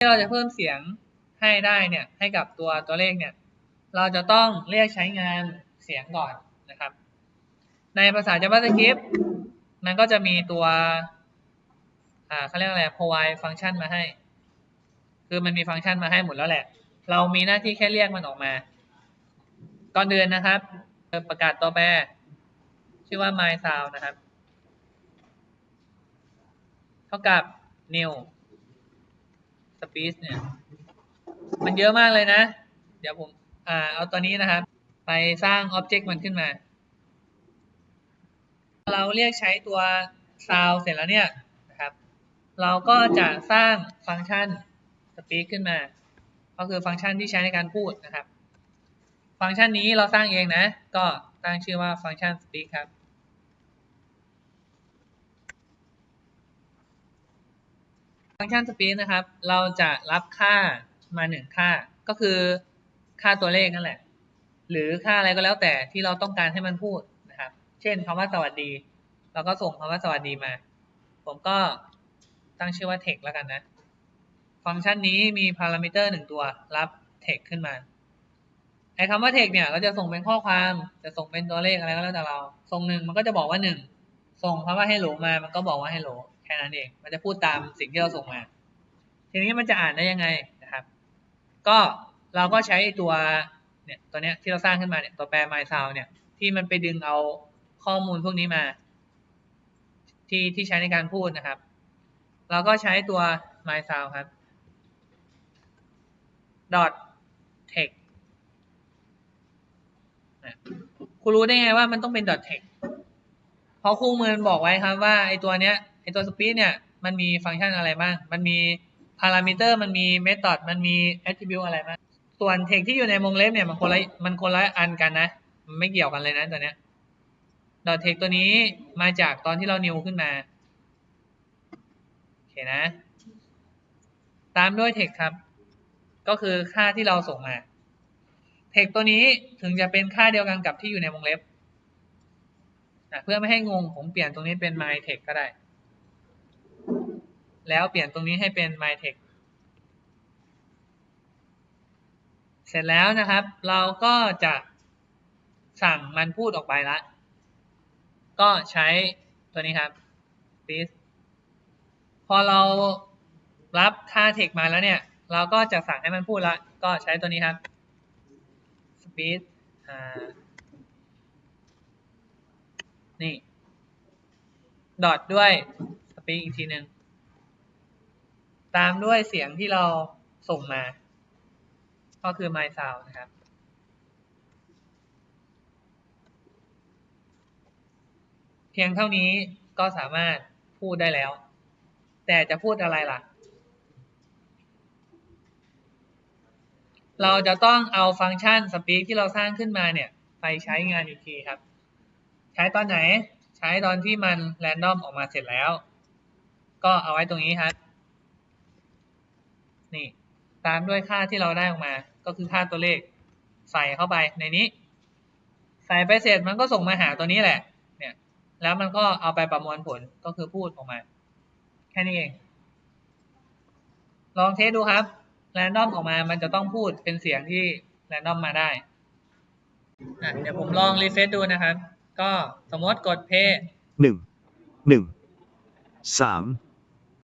ที่เราจะเพิ่มเสียงให้ได้เนี่ยให้กับตัวตัวเลขเนี่ยเราจะต้องเรียกใช้งานเสียงก่อนนะครับ ในภาษา JavaScript มันก็จะมีตัวอ่าเขาเรียกอะไร provide function มาให้ คือมันมีฟังก์ชันมาให้หมดแล้วแหละ เรามีหน้าที่แค่เรียกมันออกมา ก่อนเดินนะครับประกาศตัวแปรชื่อว่า my sound นะครับ เท่ากับ new speech เนี่ย มันเยอะมากเลยนะ เดี๋ยวผมอ่าเอาตัวนี้นะครับ ไปสร้าง object มันขึ้นมา เราเรียกใช้ตัว sound เสร็จแล้วเนี่ยนะครับ เราก็จะสร้างฟังก์ชัน speak ขึ้นมา ก็คือฟังก์ชันที่ใช้ในการพูดนะครับ ฟังก์ชันนี้เราสร้างเองนะ ก็ตั้งชื่อว่าฟังก์ชัน speak ครับ ฟังก์ชัน speak นะครับ เราจะรับค่ามาหนึ่งค่า ก็คือค่าตัวเลขนั่นแหละ หรือค่าอะไรก็แล้วแต่ที่เราต้องการให้มันพูดนะครับ เช่นคำว่าสวัสดี เราก็ส่งคำว่าสวัสดีมา ผมก็ตั้งชื่อว่า text แล้วกันนะ ฟังก์ชันนี้มีพารามิเตอร์หนึ่งตัวรับ text ขึ้นมาไอ้คำว่า text เนี่ยก็จะส่งเป็นข้อความ จะส่งเป็นตัวเลขอะไรก็แล้วแต่เรา ส่งหนึ่งมันก็จะบอกว่าหนึ่ง ส่งคำว่า hello มา มันก็บอกว่า hello แค่นั้นเอง มันจะพูดตามสิ่งที่เราส่งมา ทีนี้มันจะอ่านได้ยังไงนะครับ ก็เราก็ใช้ตัวเนี่ยตัวเนี้ยที่เราสร้างขึ้นมาเนี่ยตัวแปร my sound เนี่ยที่มันไปดึงเอาข้อมูลพวกนี้มา ที่ที่ใช้ในการพูดนะครับ เราก็ใช้ตัว my sound ครับ dot text คุณรู้ได้ไงว่ามันต้องเป็น dot text เพราะคู่มือมันบอกไว้ครับว่าไอตัวเนี้ย ไอตัว speech เนี่ยมันมีฟังก์ชันอะไรบ้าง มันมีพารามิเตอร์ มันมี method มันมี attribute อะไรบ้าง ส่วน text ที่อยู่ในวงเล็บเนี่ยมันคนละมันคนละอันกันนะ มันไม่เกี่ยวกันเลยนะตัวเนี้ย dot text ตัวนี้มาจากตอนที่เรา new ขึ้นมา โอเคนะ ตามด้วย text ครับ ก็คือค่าที่เราส่งมา text ตัวนี้ถึงจะเป็นค่าเดียวกันกับที่อยู่ในวงเล็บนะเพื่อไม่ให้งงผมเปลี่ยนตรงนี้เป็น my text ก็ได้ แล้วเปลี่ยนตรงนี้ให้เป็น my text เสร็จแล้วนะครับ เราก็จะสั่งมันพูดออกไปละ ก็ใช้ตัวนี้ครับ please พอเรารับค่า text มาแล้วเนี่ย เราก็จะสั่งให้มันพูดละ ก็ใช้ตัวนี้ครับ speed อ่านี่ ดอทด้วย speak อีกทีหนึ่ง ตามด้วยเสียงที่เราส่งมา ก็คือ my sound นะครับ เพียงเท่านี้ก็สามารถพูดได้แล้ว แต่จะพูดอะไรล่ะ เราจะต้องเอาฟังก์ชัน speak ที่เราสร้างขึ้นมาเนี่ย ไปใช้งานอีกทีครับ ใช้ตอนไหน ใช้ตอนที่มัน random ออกมาเสร็จแล้ว ก็เอาไว้ตรงนี้ครับ นี่ตามด้วยค่าที่เราได้ออกมา ก็คือค่าตัวเลขใส่เข้าไปในนี้ ใส่ไปเสร็จมันก็ส่งมาหาตัวนี้แหละ เนี่ย แล้วมันก็เอาไปประมวลผลก็คือพูดออกมา แค่นี้เอง ลองเทสดูครับแรนดอมออกมา มันจะต้องพูดเป็นเสียงที่แรนดอมมาได้อะเดี๋ยวผมลองรีเฟซดูนะครับ ก็สมมติกดเพย์หนึ่งหนึ่งสาม